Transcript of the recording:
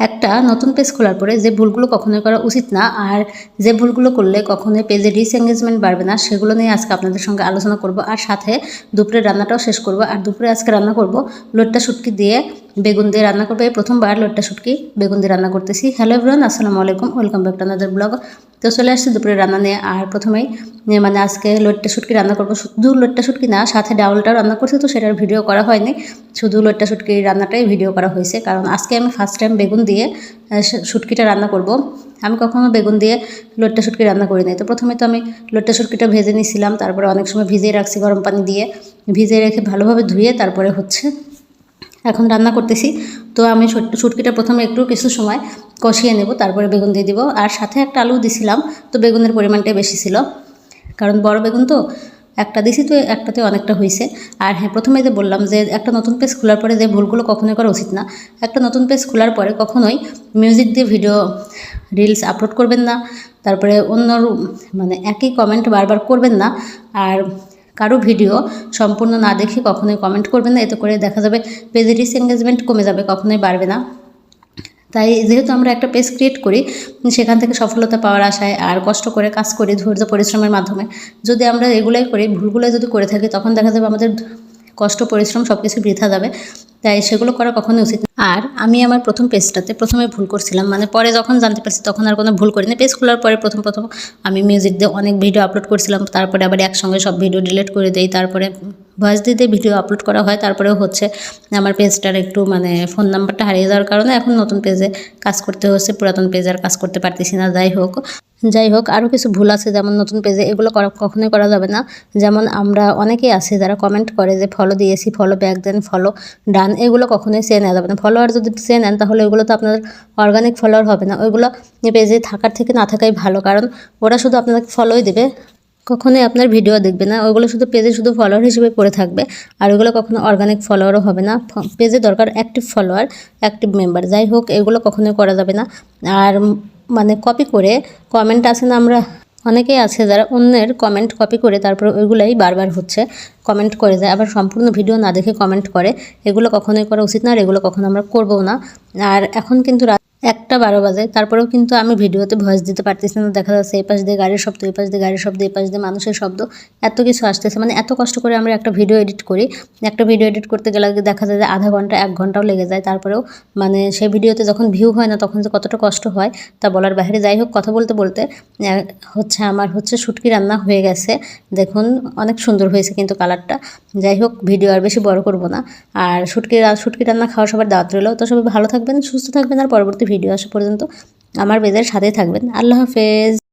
একটা নতুন পেজ খোলার পরে যে ভুলগুলো কখনোই করা উচিত না, আর যে ভুলগুলো করলে কখনোই পেজে ডিসএঙ্গেজমেন্ট বাড়বে না, সেগুলো নিয়ে আজকে আপনাদের সঙ্গে আলোচনা করব। আর সাথে দুপুরে রান্নাটাও শেষ করব। আর দুপুরে আজকে রান্না করব লোট্টা শুটকি দিয়ে বেগুন দিয়ে রান্না করব। এই প্রথমবার লোট্টা শুটকি, বেগুন দিয়ে রান্না করতেছি। হ্যালো এভরিওয়ান আসসালামু আলাইকুম। Welcome back to another blog তো চলে আসছি দুপুরে রান্না নিয়ে। আর প্রথমেই মানে আজকে লোট্টা শুটকি রান্না করব। শুধু লোট্টা শুটকি না, সাথে ডাউলটাও রান্না করছি, তো সেটার ভিডিও করা হয়নি। শুধু লোট্টা শুটকির রান্নাটাই ভিডিও করা হয়েছে। কারণ আজকে আমি ফার্স্ট টাইম বেগুন দিয়ে শুটকিটা রান্না করব। আমি কখনো বেগুন দিয়ে লোট্টা শুটকি রান্না করি নাই। তো প্রথমে তো আমি লোট্টা শুটকিটা ভেজে নিয়েছিলাম তারপরে অনেক সময় ভিজিয়ে রাখছি গরম পানি দিয়ে। ভিজিয়ে রেখে ভালোভাবে ধুয়ে তারপরে হচ্ছে এখন রান্না করতেছি। তো আমি শুটকিটা প্রথমে একটু কিছু সময় কষিয়ে নেব, তারপরে বেগুন দিয়ে দিব। আর সাথে একটা আলু দিছিলাম, তো বেগুনের পরিমাণটাই বেশি ছিল। কারণ বড় বেগুন তো, একটা দিছি তো, একটাতে অনেকটা হয়েছে আর হ্যাঁ প্রথমে যে বললাম যে একটা নতুন পেজ খোলার পরে যে ভুলগুলো কখনোই করা উচিত না। একটা নতুন পেজ খোলার পরে কখনোই মিউজিক দিয়ে ভিডিও রিলস আপলোড করবেন না। তারপরে অন্য মানে একই কমেন্ট বারবার করবেন না। আর কারও ভিডিও সম্পূর্ণ না দেখে কখনোই কমেন্ট করবেন না। এতে করে দেখা যাবে পেজের ডিসএঙ্গেজমেন্ট কমে যাবে, কখনোই বাড়বে না। তাই যেহেতু আমরা একটা পেজ ক্রিয়েট করি, সেখান থেকে সফলতা পাওয়ার আশায় আর কষ্ট করে কাজ করি ধৈর্য পরিশ্রমের মাধ্যমে, যদি আমরা এগুলাই করি ভুলগুলো যদি করে থাকি, তখন দেখা যাবে আমাদের কষ্ট, পরিশ্রম সব কিছু বৃথা যাবে। তাই সেগুলো করা কখনোই উচিত আর আমি আমার প্রথম পেজটাতে প্রথমে ভুল করছিলাম মানে পরে যখন জানতে পারছি তখন আর কোনো ভুল করিনি। পেজ খোলার পরে প্রথম প্রথম আমি মিউজিক দিয়ে অনেক ভিডিও আপলোড করছিলাম, তারপরে আবার একসঙ্গে সব ভিডিও ডিলিট করে দিই, তারপরে ভয়েস দিতে ভিডিও আপলোড করা হয়, তারপরেও হচ্ছে আমার পেজটার একটু মানে ফোন নাম্বারটা হারিয়ে যাওয়ার কারণে এখন নতুন পেজে কাজ করতে হচ্ছে, পুরাতন পেজে আর কাজ করতে পারতেছি না, যাই হোক। যাই হোক আরও কিছু ভুল আছে যেমন নতুন পেজে এগুলো করা কখনোই করা যাবে না। যেমন আমরা অনেকেই আছে যারা কমেন্ট করে যে ফলো দিয়েছি ফলো ব্যাক দেন ফলো ডান এগুলো কখনোই চেয়ে নেওয়া যাবে না। ফলোয়ার যদি সে নেন, তাহলে ওইগুলো তো আপনার অর্গানিক ফলোয়ার হবে না। ওইগুলো পেজে থাকার থেকে না থাকাই ভালো, কারণ ওরা শুধু আপনাকে ফলোই দেবে। কখনোই আপনার ভিডিও দেখবে না। ওগুলো শুধু পেজে শুধু ফলোয়ার হিসেবে পড়ে থাকবে। আর ওগুলো কখনো অর্গানিক ফলোয়ারও হবে না। পেজে দরকার অ্যাক্টিভ ফলোয়ার অ্যাক্টিভ মেম্বার যাই হোক, এগুলো কখনোই করা যাবে না। আর মানে কপি করে কমেন্ট আছে না আমরা, অনেকেই আছে যারা অন্যের কমেন্ট কপি করে তারপর ওইগুলাই বারবার হচ্ছে কমেন্ট করে যায়। আবার সম্পূর্ণ ভিডিও না দেখে কমেন্ট করে। এগুলো কখনোই করা উচিত না আর এগুলো কখনো আমরা করব না। আর এখন কিন্তু একটা বারো বাজে। তারপরেও কিন্তু আমি ভিডিওতে ভয়েস দিতে পারতেছি না। দেখা যাচ্ছে এই পাশ দিয়ে গাড়ির শব্দ, এই পাশ দিয়ে গাড়ির শব্দ, এই পাশ দিয়ে মানুষের শব্দ। এত কিছু আসতেছে। মানে এত কষ্ট করে আমরা একটা ভিডিও এডিট করি। একটা ভিডিও এডিট করতে গেলে দেখা যায় যে আধা ঘণ্টা, এক ঘন্টাও লেগে যায়। তারপরেও মানে সেই ভিডিওতে যখন ভিউ হয় না, তখন যে কতটা কষ্ট হয়, তা বলার বাইরে। যাই হোক, কথা বলতে বলতে হচ্ছে আমার হচ্ছে শুটকি রান্না হয়ে গেছে। দেখুন, অনেক সুন্দর হয়েছে কিন্তু কালারটা। যাই হোক ভিডিও আর বেশি বড় করব না। আর শুটকি রা- শুটকি রান্না খাওয়া সবার দাওয়াত রইল। তো সবাই ভালো থাকবেন, সুস্থ থাকবেন। আর পরবর্তী ভিডিও আসা পর্যন্ত আমার বেদের সাথে থাকবেন। আল্লাহ হাফেজ।